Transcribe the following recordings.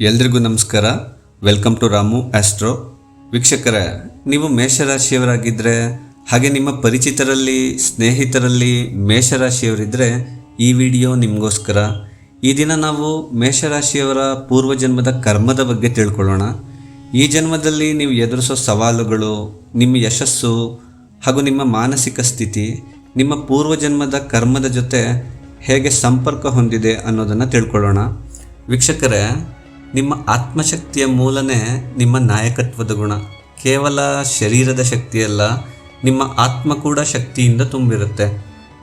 ಎಲ್ರಿಗೂ ನಮಸ್ಕಾರ. Welcome to Ramu astro ವೀಕ್ಷಕರೇ, ನೀವು ಮೇಷರಾಶಿಯವರಾಗಿದ್ದರೆ ಹಾಗೆ ನಿಮ್ಮ ಪರಿಚಿತರಲ್ಲಿ, ಸ್ನೇಹಿತರಲ್ಲಿ ಮೇಷರಾಶಿಯವರಿದ್ದರೆ ಈ ವಿಡಿಯೋ ನಿಮಗೋಸ್ಕರ. ಈ ದಿನ ನಾವು ಮೇಷರಾಶಿಯವರ ಪೂರ್ವಜನ್ಮದ ಕರ್ಮದ ಬಗ್ಗೆ ತಿಳ್ಕೊಳ್ಳೋಣ. ಈ ಜನ್ಮದಲ್ಲಿ ನೀವು ಎದುರಿಸೋ ಸವಾಲುಗಳು, ನಿಮ್ಮ ಯಶಸ್ಸು, ಹಾಗೂ ನಿಮ್ಮ ಮಾನಸಿಕ ಸ್ಥಿತಿ, ನಿಮ್ಮ ಪೂರ್ವಜನ್ಮದ ಕರ್ಮದ ಜೊತೆ ಹೇಗೆ ಸಂಪರ್ಕ ಹೊಂದಿದೆ ಅನ್ನೋದನ್ನು ತಿಳ್ಕೊಳ್ಳೋಣ. ವೀಕ್ಷಕರೇ ನಿಮ್ಮ ಆತ್ಮಶಕ್ತಿಯ ಮೂಲನೇ ನಿಮ್ಮ ನಾಯಕತ್ವದ ಗುಣ. ಕೇವಲ ಶರೀರದ ಶಕ್ತಿಯಲ್ಲ, ನಿಮ್ಮ ಆತ್ಮ ಕೂಡ ಶಕ್ತಿಯಿಂದ ತುಂಬಿರುತ್ತೆ.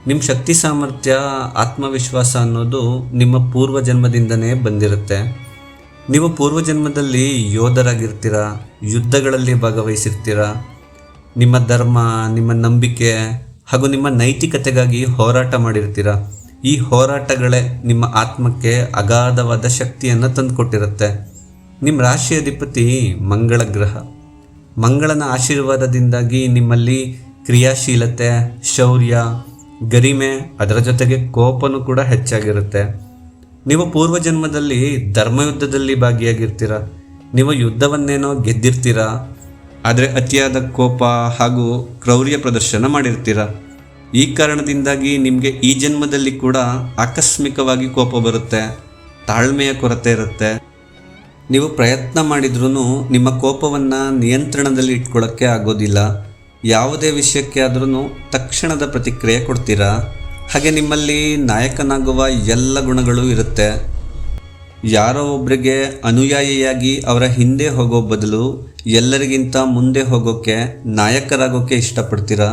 ನಿಮ್ಮ ಶಕ್ತಿ ಸಾಮರ್ಥ್ಯ, ಆತ್ಮವಿಶ್ವಾಸ ಅನ್ನೋದು ನಿಮ್ಮ ಪೂರ್ವ ಜನ್ಮದಿಂದನೇ ಬಂದಿರುತ್ತೆ. ನೀವು ಪೂರ್ವ ಜನ್ಮದಲ್ಲಿ ಯೋಧರಾಗಿರ್ತೀರ, ಯುದ್ಧಗಳಲ್ಲಿ ಭಾಗವಹಿಸಿರ್ತೀರ? ನಿಮ್ಮ ಧರ್ಮ, ನಿಮ್ಮ ನಂಬಿಕೆ ಹಾಗೂ ನಿಮ್ಮ ನೈತಿಕತೆಗಾಗಿ ಹೋರಾಟ ಮಾಡಿರ್ತೀರ? ಈ ಹೋರಾಟಗಳೇ ನಿಮ್ಮ ಆತ್ಮಕ್ಕೆ ಅಗಾಧವಾದ ಶಕ್ತಿಯನ್ನು ತಂದುಕೊಟ್ಟಿರುತ್ತೆ. ನಿಮ್ಮ ರಾಶಿ ಅಧಿಪತಿ ಮಂಗಳ ಗ್ರಹ. ಮಂಗಳನ ಆಶೀರ್ವಾದದಿಂದಾಗಿ ನಿಮ್ಮಲ್ಲಿ ಕ್ರಿಯಾಶೀಲತೆ, ಶೌರ್ಯ, ಗರಿಮೆ ಅದರ ಜೊತೆಗೆ ಕೋಪನೂ ಕೂಡ ಹೆಚ್ಚಾಗಿರುತ್ತೆ. ನೀವು ಪೂರ್ವಜನ್ಮದಲ್ಲಿ ಧರ್ಮಯುದ್ಧದಲ್ಲಿ ಭಾಗಿಯಾಗಿರ್ತೀರ. ನೀವು ಯುದ್ಧವನ್ನೇನೋ ಗೆದ್ದಿರ್ತೀರ. ಆದರೆ ಅತಿಯಾದ ಕೋಪ ಹಾಗೂ ಕ್ರೌರ್ಯ ಪ್ರದರ್ಶನ ಮಾಡಿರ್ತೀರ. ಈ ಕಾರಣದಿಂದಾಗಿ ನಿಮಗೆ ಈ ಜನ್ಮದಲ್ಲಿ ಕೂಡ ಆಕಸ್ಮಿಕವಾಗಿ ಕೋಪ ಬರುತ್ತೆ, ತಾಳ್ಮೆಯ ಕೊರತೆ ಇರುತ್ತೆ. ನೀವು ಪ್ರಯತ್ನ ಮಾಡಿದ್ರೂ ನಿಮ್ಮ ಕೋಪವನ್ನು ನಿಯಂತ್ರಣದಲ್ಲಿ ಇಟ್ಕೊಳ್ಳೋಕ್ಕೆ ಆಗೋದಿಲ್ಲ. ಯಾವುದೇ ವಿಷಯಕ್ಕೆ ಆದ್ರೂ ತಕ್ಷಣದ ಪ್ರತಿಕ್ರಿಯೆ ಕೊಡ್ತೀರಾ? ಹಾಗೆ ನಿಮ್ಮಲ್ಲಿ ನಾಯಕನಾಗುವ ಎಲ್ಲ ಗುಣಗಳು ಇರುತ್ತೆ. ಯಾರೋ ಒಬ್ಬರಿಗೆ ಅನುಯಾಯಿಯಾಗಿ ಅವರ ಹಿಂದೆ ಹೋಗೋ ಬದಲು ಎಲ್ಲರಿಗಿಂತ ಮುಂದೆ ಹೋಗೋಕ್ಕೆ ನಾಯಕರಾಗೋಕ್ಕೆ ಇಷ್ಟಪಡ್ತೀರಾ?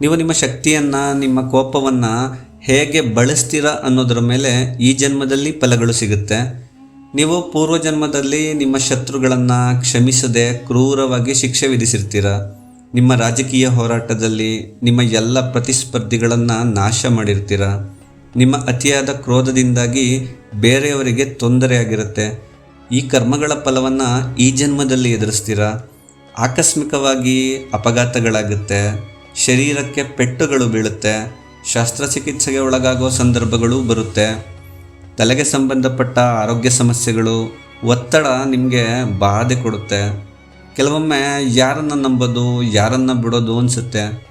ನೀವು ನಿಮ್ಮ ಶಕ್ತಿಯನ್ನು, ನಿಮ್ಮ ಕೋಪವನ್ನು ಹೇಗೆ ಬಳಸ್ತೀರಾ ಅನ್ನೋದರ ಮೇಲೆ ಈ ಜನ್ಮದಲ್ಲಿ ಫಲಗಳು ಸಿಗುತ್ತೆ. ನೀವು ಪೂರ್ವಜನ್ಮದಲ್ಲಿ ನಿಮ್ಮ ಶತ್ರುಗಳನ್ನು ಕ್ಷಮಿಸದೆ ಕ್ರೂರವಾಗಿ ಶಿಕ್ಷೆ ವಿಧಿಸಿರ್ತೀರ? ನಿಮ್ಮ ರಾಜಕೀಯ ಹೋರಾಟದಲ್ಲಿ ನಿಮ್ಮ ಎಲ್ಲ ಪ್ರತಿಸ್ಪರ್ಧಿಗಳನ್ನು ನಾಶ ಮಾಡಿರ್ತೀರ? ನಿಮ್ಮ ಅತಿಯಾದ ಕ್ರೋಧದಿಂದಾಗಿ ಬೇರೆಯವರಿಗೆ ತೊಂದರೆಯಾಗಿರುತ್ತೆ. ಈ ಕರ್ಮಗಳ ಫಲವನ್ನು ಈ ಜನ್ಮದಲ್ಲಿ ಎದುರಿಸ್ತೀರ? ಆಕಸ್ಮಿಕವಾಗಿ ಅಪಘಾತಗಳಾಗುತ್ತೆ. ಶರೀರಕ್ಕೆ ಪೆಟ್ಟುಗಳು ಬೀಳುತ್ತೆ, ಶಸ್ತ್ರಚಿಕಿತ್ಸೆಗೆ ಒಳಗಾಗೋ ಸಂದರ್ಭಗಳು ಬರುತ್ತೆ. ತಲೆಗೆ ಸಂಬಂಧಪಟ್ಟ ಆರೋಗ್ಯ ಸಮಸ್ಯೆಗಳು, ಒತ್ತಡ ನಿಮಗೆ ಬಾಧೆ ಕೊಡುತ್ತೆ. ಕೆಲವೊಮ್ಮೆ ಯಾರನ್ನು ನಂಬೋದು, ಯಾರನ್ನು ಬಿಡೋದು ಅನಿಸುತ್ತೆ.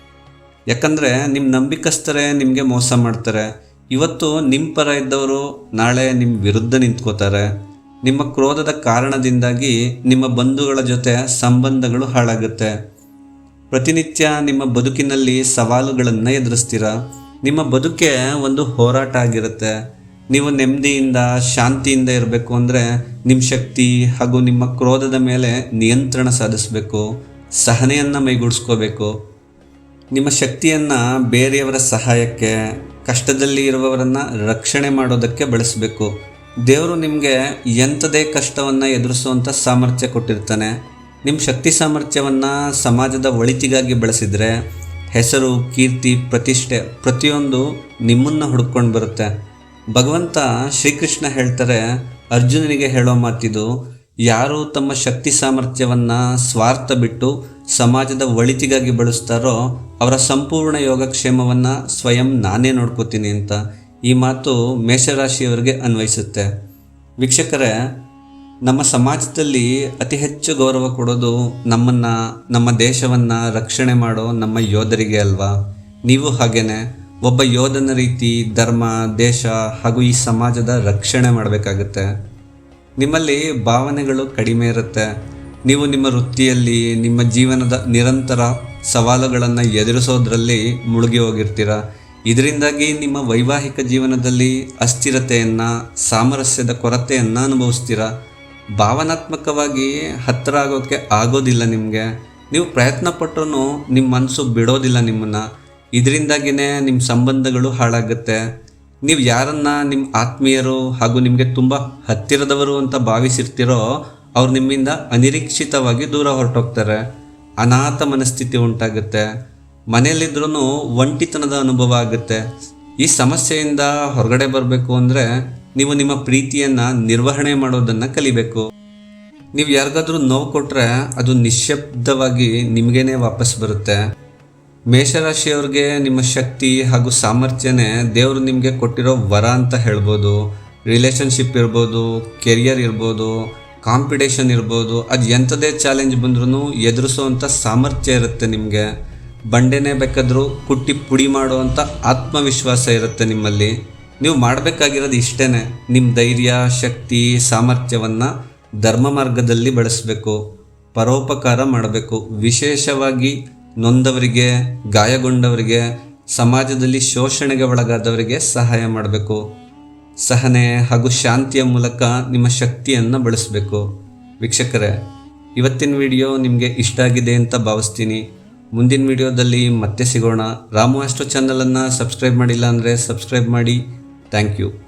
ಯಾಕಂದರೆ ನಿಮ್ಮ ನಂಬಿಕಸ್ಥರೇ ನಿಮಗೆ ಮೋಸ ಮಾಡ್ತಾರೆ. ಇವತ್ತು ನಿಮ್ಮ ಪರ ಇದ್ದವರು ನಾಳೆ ನಿಮ್ಮ ವಿರುದ್ಧ ನಿಂತ್ಕೋತಾರೆ. ನಿಮ್ಮ ಕ್ರೋಧದ ಕಾರಣದಿಂದಾಗಿ ನಿಮ್ಮ ಬಂಧುಗಳ ಜೊತೆ ಸಂಬಂಧಗಳು ಹಾಳಾಗುತ್ತೆ. ಪ್ರತಿನಿತ್ಯ ನಿಮ್ಮ ಬದುಕಿನಲ್ಲಿ ಸವಾಲುಗಳನ್ನು ಎದುರಿಸ್ತೀರ? ನಿಮ್ಮ ಬದುಕೆ ಒಂದು ಹೋರಾಟ ಆಗಿರುತ್ತೆ. ನೀವು ನೆಮ್ಮದಿಯಿಂದ, ಶಾಂತಿಯಿಂದ ಇರಬೇಕು ಅಂದರೆ ನಿಮ್ಮ ಶಕ್ತಿ ಹಾಗೂ ನಿಮ್ಮ ಕ್ರೋಧದ ಮೇಲೆ ನಿಯಂತ್ರಣ ಸಾಧಿಸಬೇಕು. ಸಹನೆಯನ್ನು ಮೈಗೂಡಿಸ್ಕೋಬೇಕು. ನಿಮ್ಮ ಶಕ್ತಿಯನ್ನು ಬೇರೆಯವರ ಸಹಾಯಕ್ಕೆ, ಕಷ್ಟದಲ್ಲಿ ಇರುವವರನ್ನು ರಕ್ಷಣೆ ಮಾಡೋದಕ್ಕೆ ಬಳಸಬೇಕು. ದೇವರು ನಿಮಗೆ ಎಂಥದೇ ಕಷ್ಟವನ್ನು ಎದುರಿಸುವಂಥ ಸಾಮರ್ಥ್ಯ ಕೊಟ್ಟಿರ್ತಾನೆ. ನಿಮ್ಮ ಶಕ್ತಿ ಸಾಮರ್ಥ್ಯವನ್ನು ಸಮಾಜದ ಒಳಿತಿಗಾಗಿ ಬಳಸಿದರೆ ಹೆಸರು, ಕೀರ್ತಿ, ಪ್ರತಿಷ್ಠೆ ಪ್ರತಿಯೊಂದು ನಿಮ್ಮನ್ನು ಹುಡ್ಕೊಂಡು ಬರುತ್ತೆ. ಭಗವಂತ ಶ್ರೀಕೃಷ್ಣ ಹೇಳ್ತಾರೆ, ಅರ್ಜುನನಿಗೆ ಹೇಳೋ ಮಾತಿದು, ಯಾರು ತಮ್ಮ ಶಕ್ತಿ ಸಾಮರ್ಥ್ಯವನ್ನು ಸ್ವಾರ್ಥ ಬಿಟ್ಟು ಸಮಾಜದ ಒಳಿತಿಗಾಗಿ ಬಳಸ್ತಾರೋ ಅವರ ಸಂಪೂರ್ಣ ಯೋಗಕ್ಷೇಮವನ್ನು ಸ್ವಯಂ ನಾನೇ ನೋಡ್ಕೋತೀನಿ ಅಂತ ಈ ಮಾತು ಮೇಷರಾಶಿಯವರಿಗೆ ಅನ್ವಯಿಸುತ್ತೆ. ವೀಕ್ಷಕರೇ ನಮ್ಮ ಸಮಾಜದಲ್ಲಿ ಅತಿ ಹೆಚ್ಚು ಗೌರವ ಕೊಡೋದು ನಮ್ಮನ್ನು, ನಮ್ಮ ದೇಶವನ್ನು ರಕ್ಷಣೆ ಮಾಡೋ ನಮ್ಮ ಯೋಧರಿಗೆ ಅಲ್ವಾ? ನೀವು ಹಾಗೇನೆ, ಒಬ್ಬ ಯೋಧನ ರೀತಿ ಧರ್ಮ, ದೇಶ ಹಾಗೂ ಈ ಸಮಾಜದ ರಕ್ಷಣೆ ಮಾಡಬೇಕಾಗತ್ತೆ. ನಿಮ್ಮಲ್ಲಿ ಭಾವನೆಗಳು ಕಡಿಮೆ ಇರುತ್ತೆ. ನೀವು ನಿಮ್ಮ ವೃತ್ತಿಯಲ್ಲಿ, ನಿಮ್ಮ ಜೀವನದ ನಿರಂತರ ಸವಾಲುಗಳನ್ನು ಎದುರಿಸೋದ್ರಲ್ಲಿ ಮುಳುಗಿ ಹೋಗಿರ್ತೀರ. ಇದರಿಂದಾಗಿ ನಿಮ್ಮ ವೈವಾಹಿಕ ಜೀವನದಲ್ಲಿ ಅಸ್ಥಿರತೆಯನ್ನು, ಸಾಮರಸ್ಯದ ಕೊರತೆಯನ್ನು ಅನುಭವಿಸ್ತೀರ. ಭಾವನಾತ್ಮಕವಾಗಿ ಹತ್ತಿರ ಆಗೋಕ್ಕೆ ಆಗೋದಿಲ್ಲ ನಿಮಗೆ. ನೀವು ಪ್ರಯತ್ನ ಪಟ್ಟರೂ ನಿಮ್ಮ ಮನಸ್ಸು ಬಿಡೋದಿಲ್ಲ ನಿಮ್ಮನ್ನು. ಇದರಿಂದಾಗಿಯೇ ನಿಮ್ಮ ಸಂಬಂಧಗಳು ಹಾಳಾಗುತ್ತೆ. ನೀವು ಯಾರನ್ನು ನಿಮ್ಮ ಆತ್ಮೀಯರು ಹಾಗೂ ನಿಮಗೆ ತುಂಬ ಹತ್ತಿರದವರು ಅಂತ ಭಾವಿಸಿರ್ತೀರೋ ಅವ್ರು ನಿಮ್ಮಿಂದ ಅನಿರೀಕ್ಷಿತವಾಗಿ ದೂರ ಹೊರಟೋಗ್ತಾರೆ. ಅನಾಥ ಮನಸ್ಥಿತಿ ಉಂಟಾಗುತ್ತೆ. ಮನೆಯಲ್ಲಿದ್ರೂ ಒಂಟಿತನದ ಅನುಭವ ಆಗುತ್ತೆ. ಈ ಸಮಸ್ಯೆಯಿಂದ ಹೊರಗಡೆ ಬರಬೇಕು ಅಂದರೆ ನೀವು ನಿಮ್ಮ ಪ್ರೀತಿಯನ್ನು ನಿರ್ವಹಣೆ ಮಾಡೋದನ್ನು ಕಲಿಬೇಕು. ನೀವು ಯಾರಿಗಾದ್ರೂ ನೋವು ಕೊಟ್ಟರೆ ಅದು ನಿಶ್ಶಬ್ದವಾಗಿ ನಿಮಗೇನೆ ವಾಪಸ್ ಬರುತ್ತೆ. ಮೇಷರಾಶಿಯವ್ರಿಗೆ ನಿಮ್ಮ ಶಕ್ತಿ ಹಾಗೂ ಸಾಮರ್ಥ್ಯನೇ ದೇವರು ನಿಮಗೆ ಕೊಟ್ಟಿರೋ ವರ ಅಂತ ಹೇಳ್ಬೋದು. ರಿಲೇಶನ್ಶಿಪ್ ಇರ್ಬೋದು ಕೆರಿಯರ್ ಇರ್ಬೋದು ಕಾಂಪಿಟೇಷನ್ ಇರ್ಬೋದು, ಅದು ಎಂಥದೇ ಚಾಲೆಂಜ್ ಬಂದ್ರೂ ಎದುರಿಸುವಂಥ ಸಾಮರ್ಥ್ಯ ಇರುತ್ತೆ ನಿಮಗೆ. ಬಂಡೆನೇ ಬೇಕಾದರೂ ಕುಟ್ಟಿ ಪುಡಿ ಮಾಡುವಂಥ ಆತ್ಮವಿಶ್ವಾಸ ಇರುತ್ತೆ ನಿಮ್ಮಲ್ಲಿ. ನೀವು ಮಾಡಬೇಕಾಗಿರೋದು ಇಷ್ಟೇ ನಿಮ್ಮ ಧೈರ್ಯ, ಶಕ್ತಿ, ಸಾಮರ್ಥ್ಯವನ್ನು ಧರ್ಮ ಮಾರ್ಗದಲ್ಲಿ ಬಳಸಬೇಕು. ಪರೋಪಕಾರ ಮಾಡಬೇಕು. ವಿಶೇಷವಾಗಿ ನೊಂದವರಿಗೆ, ಗಾಯಗೊಂಡವರಿಗೆ, ಸಮಾಜದಲ್ಲಿ ಶೋಷಣೆಗೆ ಒಳಗಾದವರಿಗೆ ಸಹಾಯ ಮಾಡಬೇಕು. ಸಹನೆ ಹಾಗೂ ಶಾಂತಿಯ ಮೂಲಕ ನಿಮ್ಮ ಶಕ್ತಿಯನ್ನು ಬಳಸಬೇಕು. ವೀಕ್ಷಕರೇ, ಇವತ್ತಿನ ವಿಡಿಯೋ ನಿಮಗೆ ಇಷ್ಟ ಆಗಿದೆ ಅಂತ ಭಾವಿಸ್ತೀನಿ. ಮುಂದಿನ ವಿಡಿಯೋದಲ್ಲಿ ಮತ್ತೆ ಸಿಗೋಣ. ರಾಮು ಅಷ್ಟು ಚಾನಲನ್ನು ಸಬ್ಸ್ಕ್ರೈಬ್ ಮಾಡಿಲ್ಲ ಅಂದರೆ ಸಬ್ಸ್ಕ್ರೈಬ್ ಮಾಡಿ. താങ്ക്